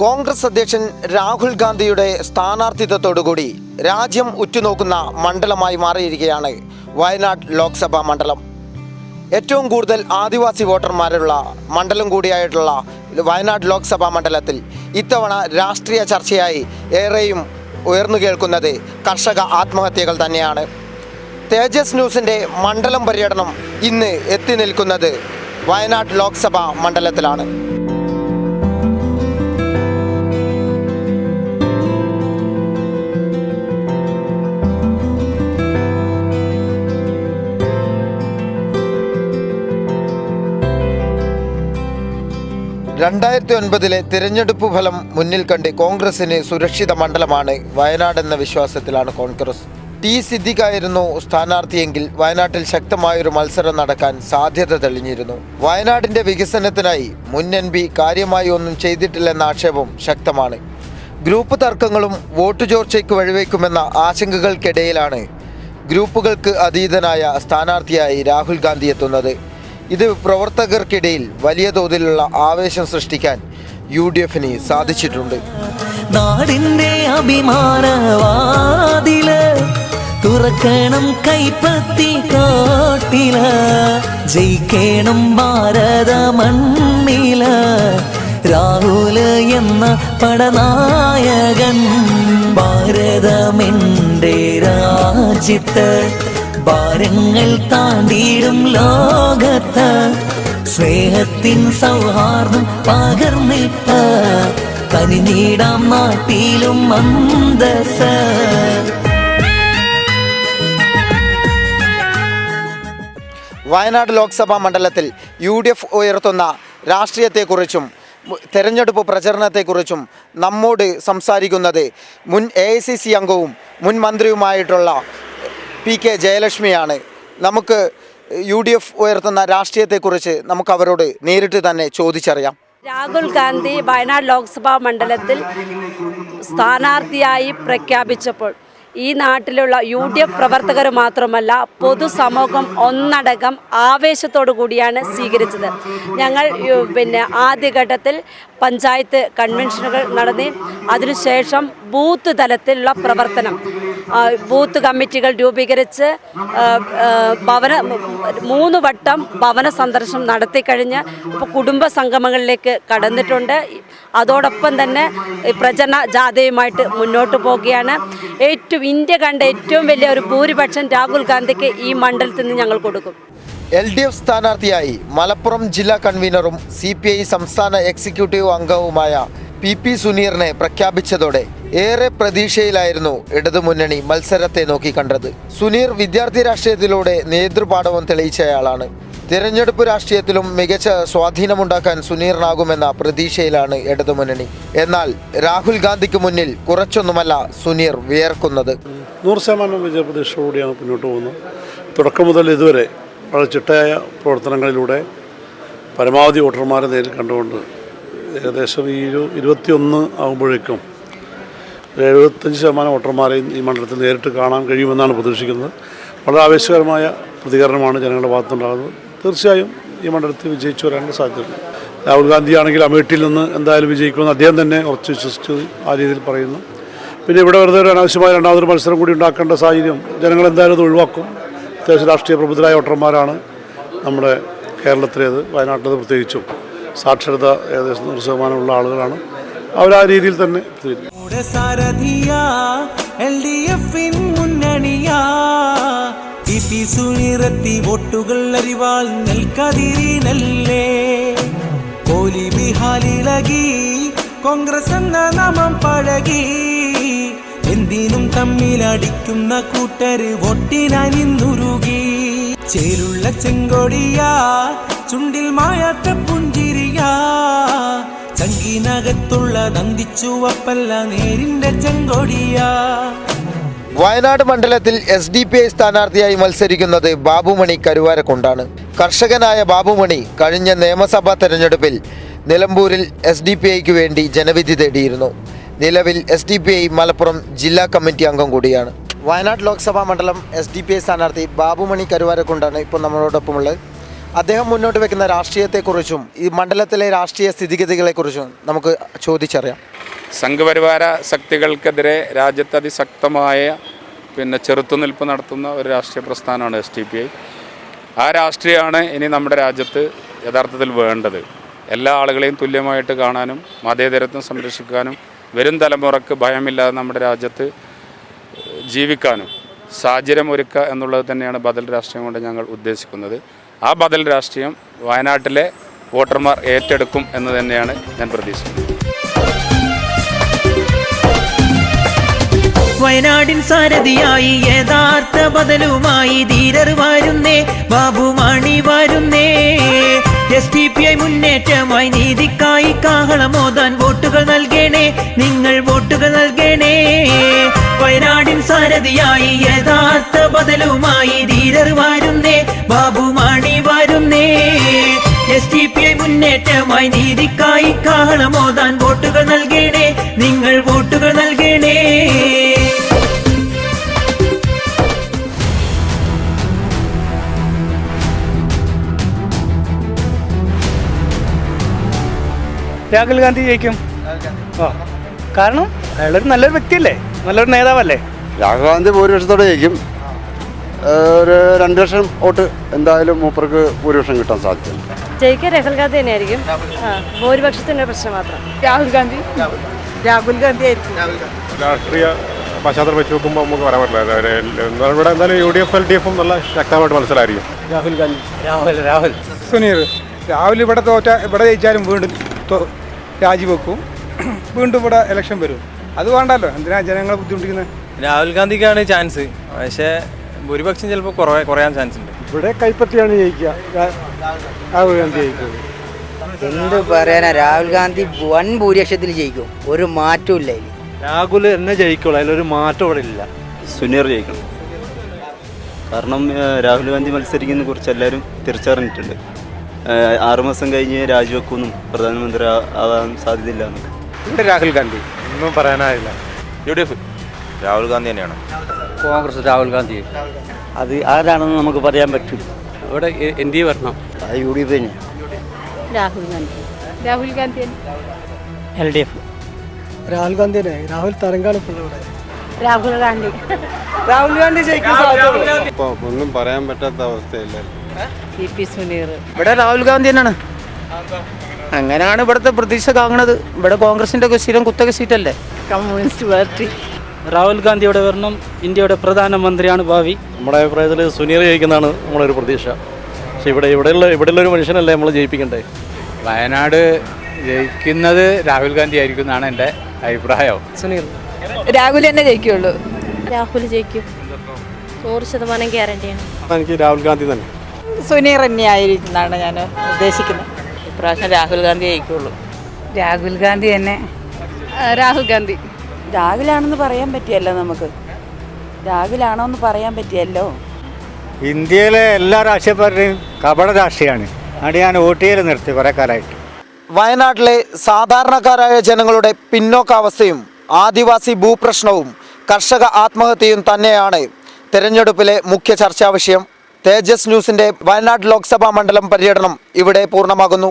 കോൺഗ്രസ് അധ്യക്ഷൻ രാഹുൽ ഗാന്ധിയുടെ സ്ഥാനാർത്ഥിത്വത്തോടുകൂടി രാജ്യം ഉറ്റുനോക്കുന്ന മണ്ഡലമായി മാറിയിരിക്കുകയാണ് വയനാട് ലോക്സഭാ മണ്ഡലം. ഏറ്റവും കൂടുതൽ ആദിവാസി വോട്ടർമാരുള്ള മണ്ഡലം കൂടിയായിട്ടുള്ള വയനാട് ലോക്സഭാ മണ്ഡലത്തിൽ ഇത്തവണ രാഷ്ട്രീയ ചർച്ചയായി ഏറെയും ഉയർന്നു കേൾക്കുന്നത് കർഷക ആത്മഹത്യകൾ തന്നെയാണ്. തേജസ് ന്യൂസിന്റെ മണ്ഡലം പര്യടനം ഇന്ന് എത്തി നിൽക്കുന്നത് വയനാട് ലോക്സഭാ മണ്ഡലത്തിലാണ്. രണ്ടായിരത്തി ഒൻപതിലെ തിരഞ്ഞെടുപ്പ് ഫലം മുന്നിൽ കണ്ട് കോൺഗ്രസിന് സുരക്ഷിത മണ്ഡലമാണ് വയനാട് എന്ന വിശ്വാസത്തിലാണ് കോൺഗ്രസ്. ടി സിദ്ദിഖായിരുന്നു സ്ഥാനാർത്ഥിയെങ്കിൽ വയനാട്ടിൽ ശക്തമായൊരു മത്സരം നടക്കാൻ സാധ്യത തെളിഞ്ഞിരുന്നു. വയനാടിന്റെ വികസനത്തിനായി മുൻ എൻ പി കാര്യമായി ഒന്നും ചെയ്തിട്ടില്ലെന്ന ആക്ഷേപം ശക്തമാണ്. ഗ്രൂപ്പ് തർക്കങ്ങളും വോട്ട് ചോർച്ചയ്ക്ക് വഴിവെക്കുമെന്ന ആശങ്കകൾക്കിടയിലാണ് ഗ്രൂപ്പുകൾക്ക് അതീതനായ സ്ഥാനാർത്ഥിയായി രാഹുൽ ഗാന്ധി എത്തുന്നത്. ഇത് പ്രവർത്തകർക്കിടയിൽ വലിയ തോതിലുള്ള ആവേശം സൃഷ്ടിക്കാൻ യു ഡി എഫിന് സാധിച്ചിട്ടുണ്ട്. നാടിന്റെ അഭിമാനവാതിൽ തുറക്കണം കൈപ്പത്തി കാട്ടില. ജയിക്കണം ഭാരത മണ്ണില. രാഹുൽ എന്ന പടനായകൻ ഭാരതമെന്റെ രാജ്യത്ത് ഭാരങ്ങൾ താണ്ടിയിടും ലോകത്ത്. സ്നേഹത്തിൻ സൗഹാർദ്ദം പകർന്നിട്ട് കനിനീടാം നാട്ടിലും അന്തസ് വയനാട് ലോക്സഭാ മണ്ഡലത്തിൽ യു ഡി എഫ് ഉയർത്തുന്ന രാഷ്ട്രീയത്തെക്കുറിച്ചും തെരഞ്ഞെടുപ്പ് പ്രചരണത്തെക്കുറിച്ചും നമ്മോട് സംസാരിക്കുന്നത് മുൻ എ ഐ സി സി അംഗവും മുൻ മന്ത്രിയുമായിട്ടുള്ള പി കെ ജയലക്ഷ്മിയാണ്. നമുക്ക് യു ഡി എഫ് ഉയർത്തുന്ന രാഷ്ട്രീയത്തെക്കുറിച്ച് നമുക്ക് അവരോട് നേരിട്ട് തന്നെ ചോദിച്ചറിയാം. രാഹുൽ ഗാന്ധി വയനാട് ലോക്സഭാ മണ്ഡലത്തിൽ സ്ഥാനാർത്ഥിയായി പ്രഖ്യാപിച്ചപ്പോൾ ഈ നാട്ടിലുള്ള യു ഡി എഫ് പ്രവർത്തകർ മാത്രമല്ല പൊതുസമൂഹം ഒന്നടങ്കം ആവേശത്തോടു കൂടിയാണ് സ്വീകരിച്ചത്. ഞങ്ങൾ പിന്നെ ആദ്യഘട്ടത്തിൽ പഞ്ചായത്ത് കൺവെൻഷനുകൾ നടത്തി അതിനുശേഷം ബൂത്ത് തലത്തിലുള്ള പ്രവർത്തനം. ബൂത്ത് കമ്മിറ്റികൾ രൂപീകരിച്ച് ഭവന മൂന്ന് വട്ടം ഭവന സന്ദർശനം നടത്തിക്കഴിഞ്ഞ് ഇപ്പോൾ കുടുംബ സംഗമങ്ങളിലേക്ക് കടന്നിട്ടുണ്ട്. അതോടൊപ്പം തന്നെ പ്രചരണ ജാഥയുമായിട്ട് മുന്നോട്ട് പോവുകയാണ്. ഏറ്റവും ഇന്ത്യ കണ്ട ഏറ്റവും വലിയ ഒരു ഭൂരിപക്ഷം രാഹുൽ ഗാന്ധിക്ക് ഈ മണ്ഡലത്തിൽ നിന്ന് ഞങ്ങൾ കൊടുക്കും. എൽ ഡി എഫ് സ്ഥാനാർത്ഥിയായി മലപ്പുറം ജില്ലാ കൺവീനറും സി പി ഐ സംസ്ഥാന എക്സിക്യൂട്ടീവ് അംഗവുമായ പി പി സുനീറിനെ പ്രഖ്യാപിച്ചതോടെ ഏറെ പ്രതീക്ഷയിലായിരുന്നു ഇടതുമുന്നണി മത്സരത്തെ നോക്കിക്കണ്ടത് സുനീർ വിദ്യാർത്ഥി രാഷ്ട്രീയത്തിലൂടെ നേതൃപാഠവും തെളിയിച്ചയാളാണ്. തിരഞ്ഞെടുപ്പ് രാഷ്ട്രീയത്തിലും മികച്ച സ്വാധീനമുണ്ടാക്കാൻ സുനീറിനാകുമെന്ന പ്രതീക്ഷയിലാണ് ഇടതുമുന്നണി. എന്നാൽ രാഹുൽ ഗാന്ധിക്ക് മുന്നിൽ കുറച്ചൊന്നുമല്ല സുനീർ വിയർക്കുന്നത്. നൂറ് ശതമാനം വിജയപ്രതീക്ഷയോടെയാണ് മുന്നോട്ട് പോകുന്നത്. തുടക്കം മുതൽ ഇതുവരെ വളരെ ചിട്ടയായ പ്രവർത്തനങ്ങളിലൂടെ പരമാവധി വോട്ടർമാരെ നേരിൽ കണ്ടുകൊണ്ട് ഏകദേശം ഈ ഒരു ഇരുപത്തിയൊന്ന് ആകുമ്പോഴേക്കും എഴുപത്തഞ്ച് ശതമാനം വോട്ടർമാരെയും ഈ മണ്ഡലത്തിൽ നേരിട്ട് കാണാൻ കഴിയുമെന്നാണ് പ്രതീക്ഷിക്കുന്നത്. വളരെ ആവേശകരമായ പ്രതികരണമാണ് ജനങ്ങളുടെ ഭാഗത്തുണ്ടാകുന്നത് തീർച്ചയായും ഈ മണ്ഡലത്തിൽ വിജയിച്ചു വരാനുള്ള സാധ്യതയുണ്ട്. രാഹുൽ ഗാന്ധി ആണെങ്കിൽ അമേഠിയിൽ നിന്ന് എന്തായാലും വിജയിക്കുമെന്ന് അദ്ദേഹം തന്നെ ഉറച്ചു വിശ്വസിച്ച് ആ രീതിയിൽ പറയുന്നു. പിന്നെ ഇവിടെ വെറുതെ ഒരു അനാവശ്യമായ രണ്ടാമതൊരു മത്സരം കൂടി ഉണ്ടാക്കേണ്ട സാഹചര്യം ജനങ്ങൾ എന്തായാലും അത് ഒഴിവാക്കും. അത്യാവശ്യം രാഷ്ട്രീയ പ്രബുദ്ധരായ വോട്ടർമാരാണ് നമ്മുടെ കേരളത്തിലേത് വയനാട്ടിലേത് പ്രത്യേകിച്ചും. സാക്ഷരത ഏകദേശം നൂറ് ശതമാനമുള്ള ആളുകളാണ്. അവർ ആ രീതിയിൽ തന്നെ വോട്ടുകൾ അറിവാൾ നൽകതിരിനല്ലേ കോലി ബിഹാലിളകി കോൺഗ്രസ് എന്ന നാമം പഴകി. എന്തിനും തമ്മിലടിക്കുന്ന കൂട്ടര് വോട്ടിനായി നിന്നുരുകി. ചേലുള്ള ചെങ്കൊടിയാ ചുണ്ടിൽ മായാത്ത പുഞ്ചിരിയാ. ചങ്കിനകത്തുള്ള നന്ദിച്ചുവപ്പല്ല നേരിന്റെ ചെങ്കൊടിയാ. വയനാട് മണ്ഡലത്തിൽ എസ് ഡി പി ഐ സ്ഥാനാർത്ഥിയായി മത്സരിക്കുന്നത് ബാബുമണി കരുവാരക്കൊണ്ടാണ്. കർഷകനായ ബാബുമണി കഴിഞ്ഞ നിയമസഭാ തെരഞ്ഞെടുപ്പിൽ നിലമ്പൂരിൽ എസ് ഡി പി ഐക്ക് വേണ്ടി ജനവിധി തേടിയിരുന്നു. നിലവിൽ S D P I Malappuram ജില്ലാ കമ്മിറ്റി അംഗം കൂടിയാണ്. വയനാട് ലോക്സഭാ മണ്ഡലം എസ് ഡി പി ഐ സ്ഥാനാർത്ഥി ബാബുമണി കരുവാരക്കുണ്ടാണ് ഇപ്പോൾ നമ്മളോടൊപ്പമുള്ളത്. അദ്ദേഹം മുന്നോട്ട് വെക്കുന്ന രാഷ്ട്രീയത്തെക്കുറിച്ചും ഈ മണ്ഡലത്തിലെ രാഷ്ട്രീയ സ്ഥിതിഗതികളെക്കുറിച്ചും നമുക്ക് ചോദിച്ചറിയാം. സംഘപരിവാര ശക്തികൾക്കെതിരെ രാജ്യത്ത് അതിശക്തമായ പിന്നെ ചെറുത്തുനിൽപ്പ് നടത്തുന്ന ഒരു രാഷ്ട്രീയ പ്രസ്ഥാനമാണ് എസ് ടി പി ഐ. ആ രാഷ്ട്രീയമാണ് ഇനി നമ്മുടെ രാജ്യത്ത് യഥാർത്ഥത്തിൽ വേണ്ടത്. എല്ലാ ആളുകളെയും തുല്യമായിട്ട് കാണാനും മതേതരത്വം സംരക്ഷിക്കാനും വരും തലമുറയ്ക്ക് ഭയമില്ലാതെ നമ്മുടെ രാജ്യത്ത് ജീവിക്കാനും സാഹചര്യം ഒരുക്കുക എന്നുള്ളത് തന്നെയാണ് ബദൽ രാഷ്ട്രീയം കൊണ്ട് ഞങ്ങൾ ഉദ്ദേശിക്കുന്നത്. ആ ബദൽ രാഷ്ട്രീയം വയനാട്ടിലെ വോട്ടർമാർ ഏറ്റെടുക്കും എന്ന് തന്നെയാണ് ഞാൻ പ്രതീക്ഷിക്കുന്നത്. വയനാടിൻ സാരഥിയായി യഥാർത്ഥ ബദലുമായി ധീരർ വരുന്നേ ബാബുമാണി വരുന്നേ. എസ് ടി പി ഐ മുന്നേറ്റമായി നീതിക്കായി കാഹളമോതാൻ വയനാടിൻ സാരഥിയായി യഥാർത്ഥ ബദലുമായി ധീരർ വരുന്നേ ബാബുമാണി വരുന്നേ. എസ് ടി പി ഐ മുന്നേറ്റമായി നീതിക്കായി കാഹളമോതാൻ വോട്ടുകൾ നൽകണേ നിങ്ങൾ വോട്ടുകൾ നൽകണേ. രാഹുൽ ഗാന്ധി ജയിക്കും. ആ. കാരണം അയാളൊരു നല്ലൊരു വ്യക്തിയല്ലേ? നല്ലൊരു നേതാവല്ലേ? രാഹുൽ ഗാന്ധി ഭൂരിപക്ഷത്തോടെ ജയിക്കും. ഒരു രണ്ട് ലക്ഷം വോട്ട് എന്തായാലും മൂപ്പർക്ക് ഭൂരിപക്ഷം കിട്ടാൻ സാധിക്കും ജയിക്കാൻ രാഹുൽ ഗാന്ധി തന്നെയായിരിക്കും. ഭൂരിപക്ഷത്തിന്റെ പ്രശ്നം മാത്രം. രാഹുൽ ഗാന്ധി? രാഹുൽ ഗാന്ധി ആയിരിക്കും. രാഷ്ട്രീയ പശ്ചാത്തലം വെച്ച് നോക്കുമ്പോൾ നമുക്ക് പറയാൻ പറ്റില്ല. ഇവിടെ എന്തായാലും U D F L D എഫും നല്ല ശക്തമായിട്ട് മനസ്സിലായിരിക്കും രാഹുൽ ഗാന്ധി. രാഹുൽ രാഹുൽ. സുനീർ രാഹുൽ ഇവിടെ തോറ്റ ഇവിടെ ജയിച്ചാലും വീണ്ടും രാജിവെക്കും. വീണ്ടും ഇവിടെ ഇലക്ഷൻ വരും. അത് വേണ്ടല്ലോ. എന്തിനാ ജനങ്ങളെ ബുദ്ധിമുട്ടിക്കുന്നത് രാഹുൽ ഗാന്ധിക്കാണ് ചാൻസ് പക്ഷേ ഭൂരിപക്ഷം ചിലപ്പോൾ കുറേ കുറയാൻ ചാൻസ് ഉണ്ട്. ഇവിടെ കൈപ്പറ്റിയാണ് ജയിക്കുക. രാഹുൽ ഗാന്ധി ജയിക്കുക എന്ത് പറയാനാ? രാഹുൽ ഗാന്ധി വൻ ഭൂരിപക്ഷത്തിൽ ജയിക്കും. ഒരു മാറ്റവും ഇല്ല രാഹുൽ എന്നെ ജയിക്കുള്ളൂ. അതിലൊരു മാറ്റം ഇവിടെ ഇല്ല. സുനീർ ജയിക്കണം. കാരണം രാഹുൽ ഗാന്ധി മത്സരിക്കുന്ന കുറിച്ച് എല്ലാവരും തിരിച്ചറിഞ്ഞിട്ടുണ്ട്. ആറുമാസം കഴിഞ്ഞ് രാജിവെക്കുമെന്നും പ്രധാനമന്ത്രി ആവാൻ സാധ്യതയില്ല എന്നൊക്കെ. ഇവിടെ രാഹുൽ ഗാന്ധി. ഒന്നും പറയാനായില്ല. U D F? Rahul Gandhi തന്നെയാണ്. കോൺഗ്രസ് രാഹുൽ ഗാന്ധി. അത് ആരാണെന്ന് നമുക്ക് പറയാൻ പറ്റും. ഇവിടെ എൻ ഡി വരണം. അത് യു ഡി എഫ് തന്നെയാണ് Rahul Gandhi. Rahul Gandhi L D F. Rahul Gandhi തന്നെ. രാഹുൽ തരങ്കാണിപ്പുള്ള ഇവിടെ. രാഹുൽ ഗാന്ധി. രാഹുൽ ഗാന്ധി ഇപ്പോൾ ഒന്നും പറയാൻ പറ്റാത്ത അവസ്ഥയില്ല? ഇവിടെ രാഹുൽ ഗാന്ധി തന്നെയാണ്. അങ്ങനെയാണ് ഇവിടുത്തെ പ്രതീക്ഷ കാണുന്നത് ഇവിടെ കോൺഗ്രസിന്റെ ഒക്കെ സ്ഥിരം കുത്തക സീറ്റല്ലേ? Communist party. രാഹുൽ ഗാന്ധിയുടെ വരണം ഇന്ത്യയുടെ പ്രധാനമന്ത്രിയാണ് ഭാവി. നമ്മുടെ അഭിപ്രായത്തിൽ സുനീർ ജയിക്കുന്നതാണ് നമ്മളൊരു പ്രതീക്ഷ. പക്ഷെ ഇവിടെ ഇവിടെയുള്ള ഇവിടെയുള്ള ഒരു മനുഷ്യനല്ലേ നമ്മൾ ജയിപ്പിക്കണ്ടേ? വയനാട് ജയിക്കുന്നത് രാഹുൽ ഗാന്ധി ആയിരിക്കും എന്നാണ് എന്റെ അഭിപ്രായം. സുനീർ. രാഹുൽ തന്നെ ജയിക്കുള്ളൂ. രാഹുൽ ജയിക്കും. നൂറ് ശതമാനം ഗ്യാരണ്ടിയാണ്. എനിക്ക് രാഹുൽ ഗാന്ധി തന്നെ. സുനീർ തന്നെയായിരിക്കുന്നതാണ് ഞാൻ ഉദ്ദേശിക്കുന്നത്. ഇപ്രാവശ്യം രാഹുൽ ഗാന്ധി ജയിക്കുള്ളൂ. രാഹുൽ ഗാന്ധി തന്നെ. രാഹുൽ ഗാന്ധി. രാഹുലാണെന്ന് പറയാൻ പറ്റിയല്ലോ നമുക്ക്. രാഹുലാണോ എന്ന് പറയാൻ പറ്റിയല്ലോ. ഇന്ത്യയിലെ എല്ലാ രാഷ്ട്രീയ കപട രാഷ്ട്രീയമാണ്. അവിടെ ഞാൻ വോട്ട് ചെയ്യൽ നിർത്തി കുറേ കാലമായിട്ട്. വയനാട്ടിലെ സാധാരണക്കാരായ ജനങ്ങളുടെ പിന്നോക്കാവസ്ഥയും ആദിവാസി ഭൂപ്രശ്നവും കർഷക ആത്മഹത്യയും തന്നെയാണ് തെരഞ്ഞെടുപ്പിലെ മുഖ്യ ചർച്ചാ വിഷയം. തേജസ് ന്യൂസിന്റെ വയനാട് ലോക്സഭാ മണ്ഡലം പര്യടനം ഇവിടെ പൂർണമാകുന്നു.